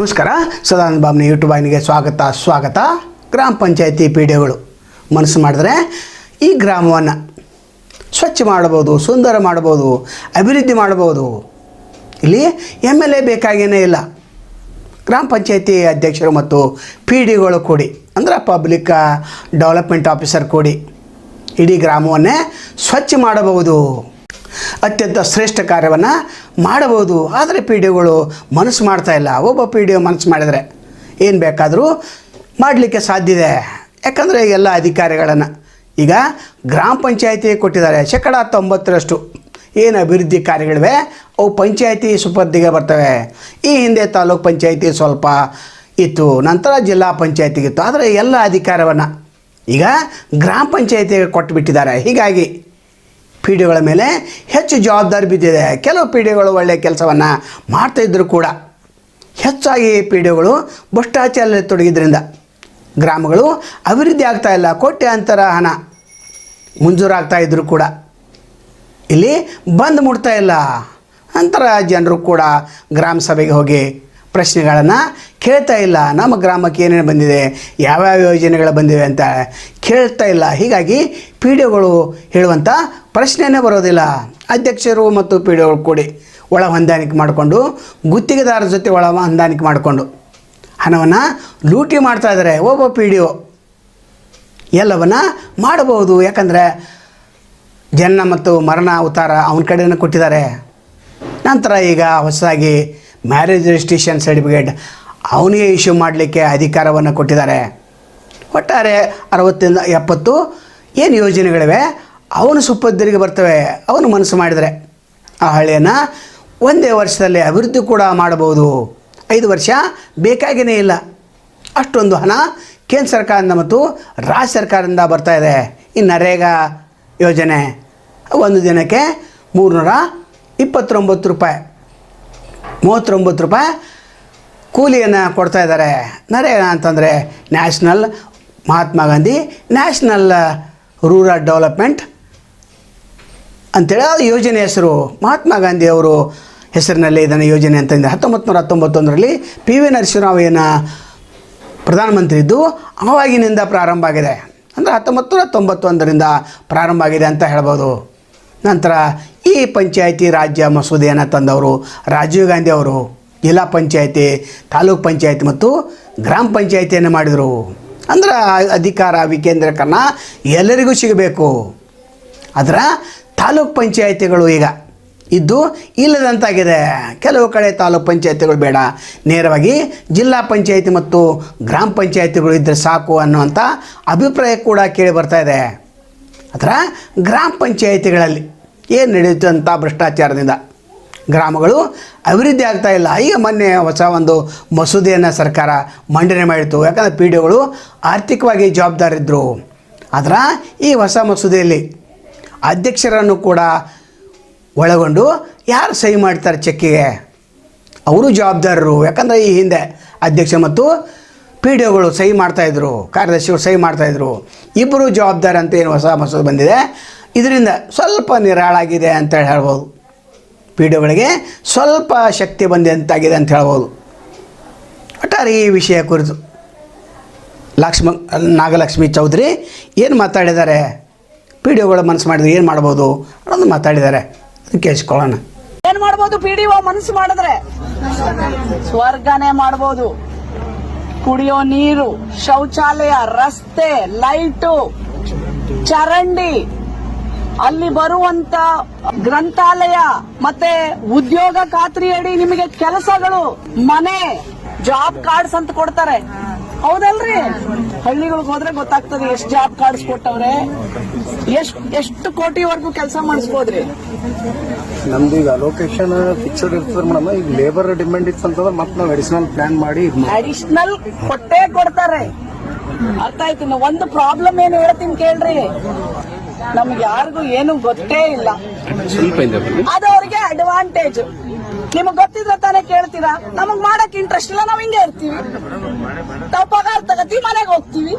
ನಮಸ್ಕಾರ. ಸದಾನಂದ ಬಾಬ್ನ ಯೂಟ್ಯೂಬ್ ವಾಹಿನಿಗೆ ಸ್ವಾಗತ ಸ್ವಾಗತ. ಗ್ರಾಮ ಪಂಚಾಯತಿ ಪೀಡಿಯಗಳು ಮನಸ್ಸು ಮಾಡಿದ್ರೆ ಈ ಗ್ರಾಮವನ್ನು ಸ್ವಚ್ಛ ಮಾಡಬಹುದು, ಸುಂದರ ಮಾಡಬಹುದು, ಅಭಿವೃದ್ಧಿ ಮಾಡಬಹುದು. ಇಲ್ಲಿ ಎಂ ಎಲ್ ಎ ಬೇಕಾಗೇನೇ ಇಲ್ಲ. ಗ್ರಾಮ ಪಂಚಾಯತಿ ಅಧ್ಯಕ್ಷರು ಮತ್ತು ಪಿ ಡಿಗಳು ಕೂಡಿ, ಅಂದರೆ ಪಬ್ಲಿಕ್ ಡೆವಲಪ್ಮೆಂಟ್ ಆಫೀಸರ್ ಕೂಡಿ ಇಡೀ ಗ್ರಾಮವನ್ನೇ ಸ್ವಚ್ಛ ಮಾಡಬಹುದು. ಅತ್ಯಂತ ಶ್ರೇಷ್ಠ ಕಾರ್ಯವನ್ನು ಮಾಡಬಹುದು. ಆದರೆ ಪಿ ಡಿಒಗಳು ಮನಸ್ಸು ಮಾಡ್ತಾ ಇಲ್ಲ. ಒಬ್ಬ ಪಿ ಡಿ ಒ ಮನಸ್ಸು ಮಾಡಿದರೆ ಏನು ಬೇಕಾದರೂ ಮಾಡಲಿಕ್ಕೆ ಸಾಧ್ಯ ಇದೆ. ಯಾಕಂದರೆ ಎಲ್ಲ ಅಧಿಕಾರಿಗಳನ್ನು ಈಗ ಗ್ರಾಮ ಪಂಚಾಯಿತಿ ಕೊಟ್ಟಿದ್ದಾರೆ. ಶೇಕಡ ತೊಂಬತ್ತರಷ್ಟು ಏನು ಅಭಿವೃದ್ಧಿ ಕಾರ್ಯಗಳಿವೆ, ಅವು ಪಂಚಾಯಿತಿ ಸುಪರ್ದಿಗೆ ಬರ್ತವೆ. ಈ ಹಿಂದೆ ತಾಲೂಕು ಪಂಚಾಯಿತಿ ಸ್ವಲ್ಪ ಇತ್ತು, ನಂತರ ಜಿಲ್ಲಾ ಪಂಚಾಯಿತಿಗಿತ್ತು. ಆದರೆ ಎಲ್ಲ ಅಧಿಕಾರವನ್ನು ಈಗ ಗ್ರಾಮ ಪಂಚಾಯಿತಿಗೆ ಕೊಟ್ಟು ಬಿಟ್ಟಿದ್ದಾರೆ ಹೀಗಾಗಿ ಪಿ ಮೇಲೆ ಹೆಚ್ಚು ಜವಾಬ್ದಾರಿ ಬಿದ್ದಿದೆ. ಕೆಲವು ಪಿ ಒಳ್ಳೆಯ ಕೆಲಸವನ್ನು ಮಾಡ್ತಾಯಿದ್ರು ಕೂಡ ಹೆಚ್ಚಾಗಿ ಪಿ ಭ್ರಷ್ಟಾಚಾರದಲ್ಲಿ ತೊಡಗಿದ್ರಿಂದ ಗ್ರಾಮಗಳು ಅಭಿವೃದ್ಧಿ ಆಗ್ತಾ ಇಲ್ಲ. ಕೋಟ್ಯಾಂತರ ಹಣ ಮುಂಜೂರಾಗ್ತಾ ಇದ್ದರೂ ಕೂಡ ಇಲ್ಲಿ ಬಂದ್ ಮುಟ್ತಾ ಇಲ್ಲ. ನಂತರ ಜನರು ಕೂಡ ಗ್ರಾಮ ಸಭೆಗೆ ಹೋಗಿ ಪ್ರಶ್ನೆಗಳನ್ನು ಕೇಳ್ತಾ ಇಲ್ಲ. ನಮ್ಮ ಗ್ರಾಮಕ್ಕೆ ಏನೇನು ಬಂದಿದೆ? ಯಾವ್ಯಾವ ಯೋಜನೆಗಳು ಬಂದಿವೆ ಅಂತ ಕೇಳ್ತಾ ಇಲ್ಲ. ಹೀಗಾಗಿ ಪಿ ಡಿ ಒಗಳು ಹೇಳುವಂಥ ಪ್ರಶ್ನೆನೇ ಬರೋದಿಲ್ಲ. ಅಧ್ಯಕ್ಷರು ಮತ್ತು ಪಿ ಡಿ ಒಗಳು ಕೂಡಿ ಒಳ ಹೊಂದಾಣಿಕೆ ಮಾಡಿಕೊಂಡು, ಗುತ್ತಿಗೆದಾರರ ಜೊತೆ ಒಳ ಹೊಂದಾಣಿಕೆ ಮಾಡಿಕೊಂಡು ಹಣವನ್ನು ಲೂಟಿ ಮಾಡ್ತಾ ಇದ್ದಾರೆ. ಒಬ್ಬ ಪಿ ಡಿ ಒ ಎಲ್ಲವನ್ನು ಮಾಡಬಹುದು. ಯಾಕಂದರೆ ಜನ ಮತ್ತು ಮರಣ ಉತ್ತಾರ ಅವನ ಕಡೆಯನ್ನು ಕೊಟ್ಟಿದ್ದಾರೆ. ನಂತರ ಈಗ ಹೊಸದಾಗಿ ಮ್ಯಾರೇಜ್ ರಿಜಿಸ್ಟ್ರೇಷನ್ ಸರ್ಟಿಫಿಕೇಟ್ ಅವನಿಗೆ ಇಶ್ಯೂ ಮಾಡಲಿಕ್ಕೆ ಅಧಿಕಾರವನ್ನು ಕೊಟ್ಟಿದ್ದಾರೆ. ಒಟ್ಟಾರೆ ಅರವತ್ತಿಂದ ಎಪ್ಪತ್ತು ಏನು ಯೋಜನೆಗಳಿವೆ? ಅವನು ಸುಪದ್ಧರಿಗೆ ಬರ್ತವೆ, ಅವನು ಮನಸ್ಸು ಮಾಡಿದರೆ. ಆ ಹಳ್ಳಿಯನ್ನು ಒಂದೇ ವರ್ಷದಲ್ಲಿ ಅಭಿವೃದ್ಧಿ ಕೂಡ ಮಾಡಬಹುದು. ಐದು ವರ್ಷ ಬೇಕಾಗೇ ಇಲ್ಲ. ಅಷ್ಟೊಂದು ಹಣ ಕೇಂದ್ರ ಸರ್ಕಾರದಿಂದ ಮತ್ತು ರಾಜ್ಯ ಸರ್ಕಾರದಿಂದ ಬರ್ತಾ ಇದೆ. ಈ ನರೇಗಾ ಯೋಜನೆ. ಒಂದು ದಿನಕ್ಕೆ ಮೂರುನೂರ ಇಪ್ಪತ್ತೊಂಬತ್ತು ರೂಪಾಯಿ. ಮೂವತ್ತೊಂಬತ್ತು ರೂಪಾಯಿ ಕೂಲಿಯನ್ನು ಕೊಡ್ತಾ ಇದ್ದಾರೆ. ನರೇ ಅಂತಂದರೆ national Mahatma Gandhi, national rural development ಅಂತೇಳಿ ಆ ಯೋಜನೆ ಹೆಸರು. ಮಹಾತ್ಮ ಗಾಂಧಿ ಅವರು ಹೆಸರಿನಲ್ಲಿ ಇದನ್ನು ಯೋಜನೆ ಅಂತಂದರೆ ಹತ್ತೊಂಬತ್ತು ನೂರ ಹತ್ತೊಂಬತ್ತೊಂದರಲ್ಲಿ ಪಿ ವಿ ನರಸಿಂಹರಾವ್ ಏನ ಪ್ರಧಾನಮಂತ್ರಿ ಇದ್ದು ಆವಾಗಿನಿಂದ ಪ್ರಾರಂಭ ಆಗಿದೆ. ಅಂದರೆ ಹತ್ತೊಂಬತ್ತು ನೂರ ತೊಂಬತ್ತೊಂದರಿಂದ ಪ್ರಾರಂಭ ಆಗಿದೆ ಅಂತ ಹೇಳ್ಬೋದು. ನಂತರ ಈ ಪಂಚಾಯಿತಿ ರಾಜ್ಯ ಮಸೂದೆಯನ್ನು ತಂದವರು ರಾಜೀವ್ ಗಾಂಧಿ ಅವರು, ಜಿಲ್ಲಾ ಪಂಚಾಯಿತಿ, ತಾಲೂಕ್ ಪಂಚಾಯಿತಿ ಮತ್ತು ಗ್ರಾಮ ಪಂಚಾಯಿತಿಯನ್ನು ಮಾಡಿದರು. ಅಂದ್ರೆ ಅಧಿಕಾರ ವಿಕೇಂದ್ರೀಕರಣ ಎಲ್ಲರಿಗೂ ಸಿಗಬೇಕು. ಅದರ ತಾಲೂಕ್ ಪಂಚಾಯಿತಿಗಳು ಈಗ ಇದ್ದು ಇಲ್ಲದಂತಾಗಿದೆ. ಕೆಲವು ಕಡೆ ತಾಲೂಕ್ ಪಂಚಾಯಿತಿಗಳು ಬೇಡ. ನೇರವಾಗಿ ಜಿಲ್ಲಾ ಪಂಚಾಯಿತಿ ಮತ್ತು ಗ್ರಾಮ ಪಂಚಾಯಿತಿಗಳು ಇದ್ದರೆ ಸಾಕು ಅನ್ನುವಂಥ ಅಭಿಪ್ರಾಯ ಕೂಡ ಕೇಳಿ ಬರ್ತಾ ಇದೆ. ಅದರ ಗ್ರಾಮ ಪಂಚಾಯತಿಗಳಲ್ಲಿ ಏನು ನಡೆಯುತ್ತಂಥ ಭ್ರಷ್ಟಾಚಾರದಿಂದ? ಗ್ರಾಮಗಳು ಅಭಿವೃದ್ಧಿ ಆಗ್ತಾ ಇಲ್ಲ. ಈಗ ಮೊನ್ನೆ ಹೊಸ ಒಂದು ಮಸೂದೆಯನ್ನು ಸರ್ಕಾರ ಮಂಡನೆ ಮಾಡಿತ್ತು. ಯಾಕಂದರೆ ಪಿ ಡಿಗಳು ಆರ್ಥಿಕವಾಗಿ ಜವಾಬ್ದಾರಿದ್ದರು ಆದ್ರೆ ಈ ಹೊಸ ಮಸೂದೆಯಲ್ಲಿ ಅಧ್ಯಕ್ಷರನ್ನು ಕೂಡ ಒಳಗೊಂಡು ಯಾರು ಸಹಿ ಮಾಡ್ತಾರೆ ಚೆಕ್ಕಿಗೆ? ಅವರು ಜವಾಬ್ದಾರರು. ಯಾಕಂದರೆ ಈ ಹಿಂದೆ ಅಧ್ಯಕ್ಷ ಮತ್ತು ಪಿ ಡಿ ಒಗಳು ಸಹಿ ಮಾಡ್ತಾಯಿದ್ರು ಕಾರ್ಯದರ್ಶಿಗಳು ಸಹಿ ಮಾಡ್ತಾಯಿದ್ರು ಇಬ್ಬರು ಜವಾಬ್ದಾರಿ ಅಂತ ಏನು ಹೊಸ ಮಸೂದೆ ಬಂದಿದೆ. ಇದರಿಂದ ಸ್ವಲ್ಪ ನಿರಾಳಾಗಿದೆ ಅಂತೇಳಿ ಹೇಳ್ಬೋದು. ಪಿ ಡಿ ಒಗಳಿಗೆ ಸ್ವಲ್ಪ ಶಕ್ತಿ ಬಂದಂತಾಗಿದೆ ಅಂತ ಹೇಳ್ಬೋದು. ಒಟ್ಟಾರೆ ಈ ವಿಷಯ ಕುರಿತು ಲಕ್ಷ್ಮ, ನಾಗಲಕ್ಷ್ಮಿ ಚೌಧರಿ ಏನು ಮಾತಾಡಿದ್ದಾರೆ? ಪಿ ಡಿ ಒಗಳು ಮನಸ್ಸು ಮಾಡಿದ್ರೆ ಏನು ಮಾಡ್ಬೋದು ಅನ್ನೋದು ಮಾತಾಡಿದ್ದಾರೆ. ಅದಕ್ಕೆ ಕೇಳಿಸ್ಕೊಳ್ಳೋಣ. ಏನು ಮಾಡ್ಬೋದು? ಪಿಡಿಒ ಮನಸ್ಸು ಮಾಡಿದ್ರೆ ಸ್ವರ್ಗನೇ ಮಾಡ್ಬೋದು. ಕುಡಿಯೋ ನೀರು, ಶೌಚಾಲಯ, ರಸ್ತೆ, ಲೈಟು, ಚರಂಡಿ. ಅಲ್ಲಿ ಬರುವಂತ ಗ್ರಂಥಾಲಯ ಮತ್ತೆ ಉದ್ಯೋಗ ಖಾತ್ರಿಯಡಿ ನಿಮಗೆ ಕೆಲಸಗಳು ಮನೆ ಜಾಬ್ ಕಾರ್ಡ್ಸ್ ಅಂತ ಕೊಡ್ತಾರೆ. ಹೌದಲ್ರಿ? ಹಳ್ಳಿಗಳಿಗೆ ಹೋದ್ರೆ ಗೊತ್ತಾಗ್ತದೆ ಎಷ್ಟು ಜಾಬ್ ಕಾರ್ಡ್ಸ್ ಕೊಟ್ಟವ್ರೆ. ಎಷ್ಟು ಎಷ್ಟು ಕೋಟಿವರೆಗೂ ಕೆಲಸ ಮಾಡಿಸ್ಬೋದ್ರಿ? ನಮ್ದು ಈಗ ಲೊಕೇಶನ್ ಫಿಕ್ಸ್ಡ್ ಇರ್ತದೆ ಮೇಡಮ್. ಈಗ ಲೇಬರ್ ಡಿಮ್ಯಾಂಡ್ ಇತ್ತು ಅಂತಂದ್ರೆ ಮತ್ತೆ ನಾವು ಅಡಿಷನಲ್ ಪ್ಲಾನ್ ಮಾಡಿ ಅಡಿಷನಲ್ ಕೊಟ್ಟೇ ಕೊಡ್ತಾರೆ. ಅರ್ಥ ಆಯ್ತು ಒಂದು ಪ್ರಾಬ್ಲಮ್ ಏನು ಹೇಳ್ತೀನಿ ಕೇಳ್ರಿ. ನಮ್ಗೆ ಯಾರಿಗೂ ಏನು ಗೊತ್ತೇ ಇಲ್ಲ. ಅದು ಅವ್ರಿಗೆ ಅಡ್ವಾಂಟೇಜ್ ನಿಮಗ್ ಗೊತ್ತಿದ್ರೆ ತಾನೇ ಕೇಳ್ತೀರಾ? ನಮಗ್ ಮಾಡಕ್ ಇಂಟ್ರೆಸ್ಟ್ ಇಲ್ಲ ನಾವ್ ಹಿಂಗೆ ಇರ್ತೀವಿ. ನಾವು ಪಗಾರ ತಗತೀವಿ ಮನೆಗೆ ಹೋಗ್ತೀವಿ.